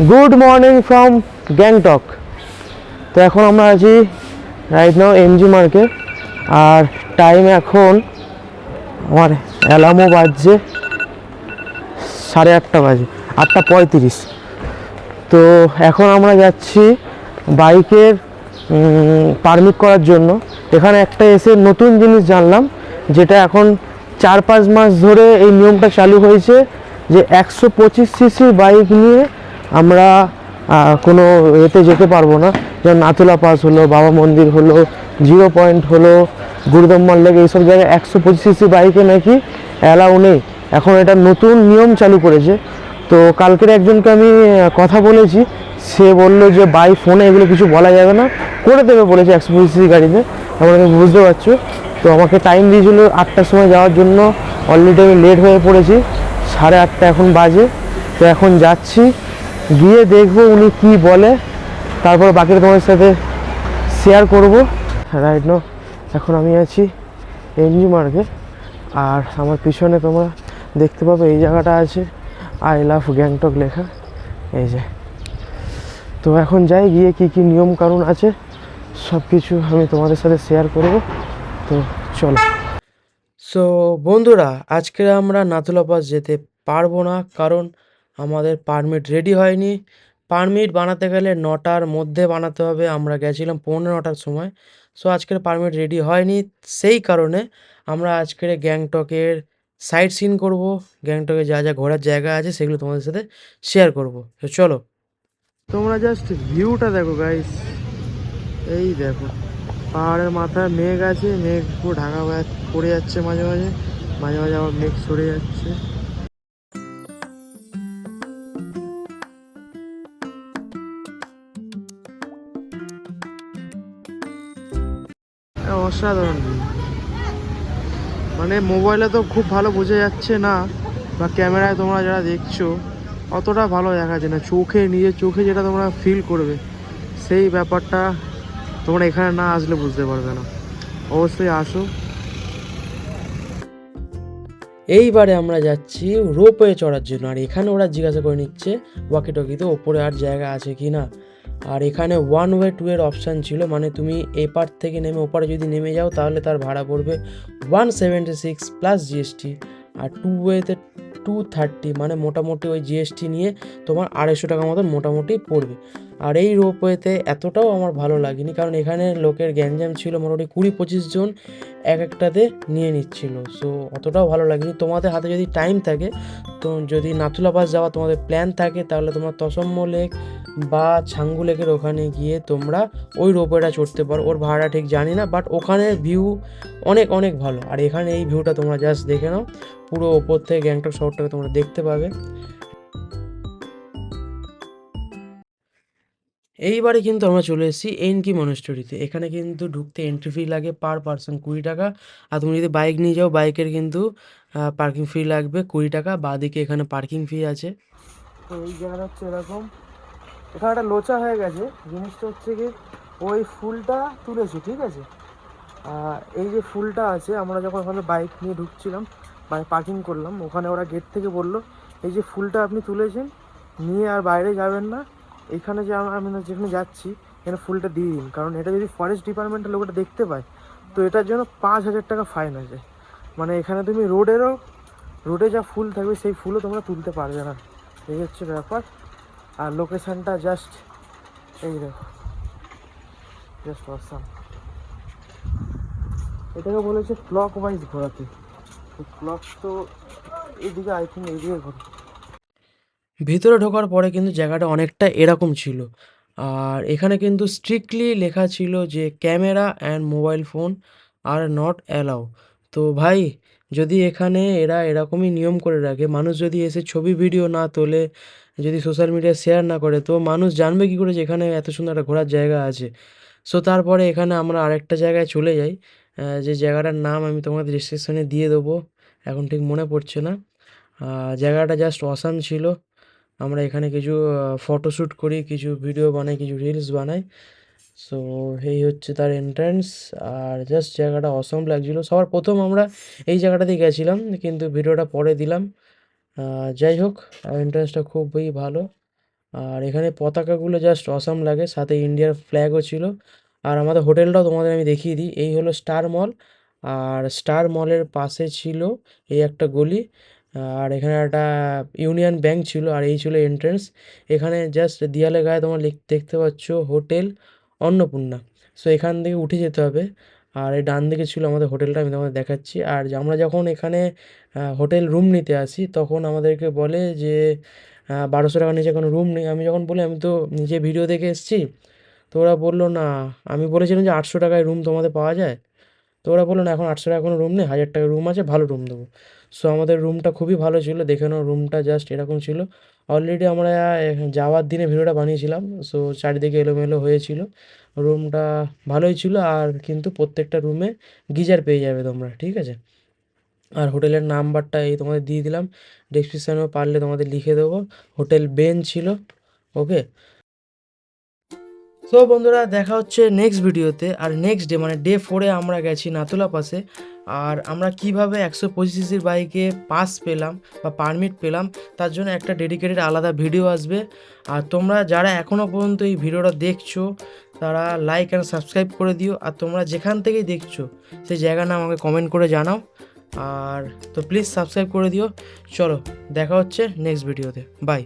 Good morning from Gangtok তো এখন আমরা আছি রাইট নাও এমজি মার্কেট আর টাইম এখন আমার অ্যালার্মও বাজছে সাড়ে আটটা বাজে, আটটা পঁয়ত্রিশ। তো এখন আমরা যাচ্ছি বাইকের পারমিট করার জন্য। এখানে একটা এসে নতুন জিনিস জানলাম, যেটা এখন চার পাঁচ মাস ধরে এই নিয়মটা চালু হয়েছে যে একশো পঁচিশ সিসির বাইক নিয়ে আমরা কোনো এতে যেতে পারব না। যেমন নাথুলা পাস হলো, বাবা মন্দির হলো, জিরো পয়েন্ট হলো গুরুদম লেক এইসব জায়গায় একশো পঁচিশ সিসি বাইকে নাকি অ্যালাউ নেই। এখন এটা নতুন নিয়ম চালু করেছে। তো কালকের একজনকে আমি কথা বলেছি। সে বলল যে, বাই ফোনে এগুলো কিছু বলা যাবে না। করে দেবে বলেছে একশো পঁচিশ সিসি গাড়িতে। আমরা তুমি বুঝতে পারছ। তো আমাকে টাইম দিয়েছিল আটটার সময় যাওয়ার জন্য। অলরেডি আমি লেট হয়ে পড়েছি। সাড়ে আটটা এখন বাজে। তো এখন যাচ্ছি। গিয়ে দেখব উনি কি বলে। তারপর বাকিটা তোমাদের সাথে শেয়ার করব। রাইট নো এখন আমি আছি এমজি মার্কে আর আমার পিছনে তোমরা দেখতে পাবে এই জায়গাটা আছে আই লাভ গ্যাংটক লেখা। এই যে। তো এখন যাই, গিয়ে কি কি নিয়ম কানুন আছে সব কিছু আমি তোমাদের সাথে শেয়ার করব। তো চলো। সো বন্ধুরা, আজকে আমরা নাথুলা পাস যেতে পারব না, কারণ আমাদের পারমিট রেডি হয়নি। পারমিট বানাতে গেলে নটার মধ্যে বানাতে হবে। আমরা গেছিলাম পৌনে নটার সময়। সো আজকের পারমিট রেডি হয়নি। সেই কারণে আমরা আজকের গ্যাংটকের সাইট সিন করব। গ্যাংটকে যা যা ঘোরার জায়গা আছে, সেগুলো তোমাদের সাথে শেয়ার করব। তো চলো। তোমরা জাস্ট ভিউটা দেখো গাইস এই দেখো, পাহাড়ের মাথায় মেঘ আছে। মেঘ পুরো ঢাকা পড়ে যাচ্ছে মাঝে মাঝে। মাঝে মাঝে আবার মেঘ সরে যাচ্ছে। অসাধারণ। মানে মোবাইলে তো খুব ভালো বোঝা যাচ্ছে না, বা ক্যামেরায় তোমরা যারা দেখছ, অতটা ভালো দেখা যাচ্ছে না। চোখে, নিজের চোখে যেটা তোমরা ফিল করবে, সেই ব্যাপারটা তোমরা এখানে না আসলে বুঝতে পারবে না। অবশ্যই আসো। এইবারে আমরা যাচ্ছি রোপওয়ে চড়ার জন্য। আর এখানে ওরা জিজ্ঞাসা করে নিচ্ছে ওয়াকি টকিতে ওপরে আর জায়গা আছে কি না? আর এখানে ওয়ান ওয়ে টু এর অপশান ছিল মানে তুমি এপার থেকে নেমে ওপারে যদি নেমে যাও, তাহলে তার ভাড়া পড়বে one seventy six plus GST আর টু ওয়েতে টু থার্টি মানে মোটামুটি ওই জিএসটি নিয়ে তোমার আড়াইশো টাকা মতন মোটামুটি পড়বে। আর এই রোপওয়েতে এতটাও আমার ভালো লাগেনি, কারণ এখানে লোকের গ্যাঞ্জাম ছিল মোটামুটি কুড়ি পঁচিশ জন এক একটাতে নিয়ে নিচ্ছিল। সো অতটাও ভালো লাগেনি। তোমাদের হাতে যদি টাইম থাকে, তো যদি নাথুলা পাস যাওয়া তোমাদের প্ল্যান থাকে, তাহলে তোমরা তসম্য লেক বা ছাঙ্গু লেকের ওখানে গিয়ে তোমরা ওই রোপওয়েটা চড়তে পারো। ওর ভাড়া ঠিক জানি না বাট ওখানে ভিউ অনেক অনেক ভালো। আর এখানে এই ভিউটা তোমরা জাস্ট দেখে নাও। পুরো ওপর থেকে গ্যাংটক শহরটাকে তোমরা দেখতে পাবে। এইবারে কিন্তু আমরা চলে এসেছি এনকি মনেস্টরিতে এখানে কিন্তু ঢুকতে এন্ট্রি ফি লাগে পার পার্সন কুড়ি টাকা। আর তুমি যদি বাইক নিয়ে যাও বাইকের কিন্তু পার্কিং ফি লাগবে কুড়ি টাকা। বাদিকে এখানে পার্কিং ফি আছে। তো এই জায়গাটা হচ্ছে এরকম। এখানে একটা লোচা হয়ে গেছে। জিনিসটা হচ্ছে কি, ওই ফুলটা তুলেছে, ঠিক আছে? এই যে ফুলটা আছে, আমরা যখন ওখানে বাইক নিয়ে ঢুকছিলাম বাইক পার্কিং করলাম, ওখানে ওরা গেট থেকে বলল, এই যে ফুলটা আপনি তুলেছেন, নিয়ে আর বাইরে যাবেন না। এখানে যে আমি যেখানে যাচ্ছি, এখানে ফুলটা দিয়ে দিন। কারণ এটা যদি ফরেস্ট ডিপার্টমেন্টের লোকটা দেখতে পায়, তো এটার জন্য পাঁচ হাজার টাকা ফাইন আছে। মানে এখানে তুমি রোডেরও রোডে যা ফুল থাকবে, সেই ফুলও তোমরা তুলতে পারবে না। এই হচ্ছে ব্যাপার। আর লোকেশানটা জাস্ট এই দেখো। জাস্ট অসাম এটাকে বলেছে ক্লক ওয়াইজ ঘোরাতে ক্লক তো এইদিকে আই থিঙ্ক এইদিকে ঘোরে ভিতরে ঢোকার পরে কিন্তু জায়গাটা অনেকটা এরকম ছিল। আর এখানে কিন্তু স্ট্রিক্টলি লেখা ছিল যে camera and mobile phone are not allow তো ভাই, যদি এখানে এরা এরকমই নিয়ম করে রাখে, মানুষ যদি এসে ছবি ভিডিও না তোলে, যদি সোশ্যাল মিডিয়া শেয়ার না করে, তো মানুষ জানবে কী করে যে এখানে এত সুন্দর একটা ঘোরার জায়গা আছে। সো তারপরে এখানে আমরা আরেকটা জায়গায় চলে যাই যে জায়গাটার নাম আমি তোমাদের ডিসক্রিপশানে দিয়ে দেবো, এখন ঠিক মনে পড়ছে না। জায়গাটা জাস্ট অসাম ছিল। আমরা এখানে কিছু ফটোশ্যুট করি, কিছু ভিডিও বানাই, কিছু রিলস বানাই। সো এই হচ্ছে তার এন্ট্রান্স আর জাস্ট জায়গাটা অসম লাগছিল। সবার প্রথম আমরা এই জায়গাটাতেই গেছিলাম, কিন্তু ভিডিওটা পরে দিলাম। যাই হোক এন্ট্রান্সটা খুবই ভালো। আর এখানে পতাকাগুলো জাস্ট অসম লাগে, সাথে ইন্ডিয়ার ফ্ল্যাগও ছিল। আর আমাদের হোটেলটাও তোমাদের আমি দেখিয়ে দিই। এই হলো স্টার মল আর স্টার মলের পাশে ছিল এই একটা গলি। আর এখানে একটা ইউনিয়ন ব্যাংক ছিল আর এই ছিল এন্ট্রেন্স এখানে জাস্ট দেয়ালে গায়ে তোমার দেখতে পাচ্ছ হোটেল অন্নপূর্ণা। সো এখান থেকে উঠে যেতে হবে। আর এই ডান দিকে ছিল আমাদের হোটেলটা, আমি তোমাদের দেখাচ্ছি। আর আমরা যখন এখানে হোটেল রুম নিতে আসি, তখন আমাদেরকে বলে যে বারোশো টাকার নিচে কোনো রুম নেই। আমি যখন বলি, আমি তো নিজে ভিডিও দেখে এসেছি। তো ওরা বলল, না, আমি বলেছিলাম যে আটশো টাকায় রুম তোমাদের পাওয়া যায়। তো ওরা বলল, না, এখন আটশো টাকা কোনো রুম নেই, হাজার টাকা রুম আছে, ভালো রুম দেবো। সো আমাদের রুমটা খুবই ভালো ছিল, দেখে নাও রুমটা জাস্ট এরকম ছিল। অলরেডি আমরা যাওয়ার দিনে ভিডিওটা বানিয়েছিলাম সো চারিদিকে এলোমেলো হয়েছিল। রুমটা ভালোই ছিল, আর কিন্তু প্রত্যেকটা রুমে গিজার পেয়ে যাবে তোমরা, ঠিক আছে? আর হোটেলের নাম্বারটা এই তোমাদের দিয়ে দিলাম ডেসক্রিপশানেও পারলে তোমাদের লিখে দেবো। হোটেল বেন ছিল ওকে তো বন্ধুরা, দেখা হচ্ছে নেক্সট ভিডিওতে আর নেক্সট ডে মানে ডে ফোরে আমরা গেছি নাতুলা পাসে। আর আমরা কীভাবে একশো পঁচিশ সিসির বাইকে পাস পেলাম বা পারমিট পেলাম, তার জন্য একটা ডেডিকেটেড আলাদা ভিডিও আসবে। আর তোমরা যারা এখনও পর্যন্ত এই ভিডিওটা দেখছ, তারা লাইক অ্যান্ড সাবস্ক্রাইব করে দিও। আর তোমরা যেখান থেকেই দেখছ, সেই জায়গার নাম আমাকে কমেন্ট করে জানাও। আর তো প্লিজ সাবস্ক্রাইব করে দিও। চলো, দেখা হচ্ছে নেক্সট ভিডিওতে বাই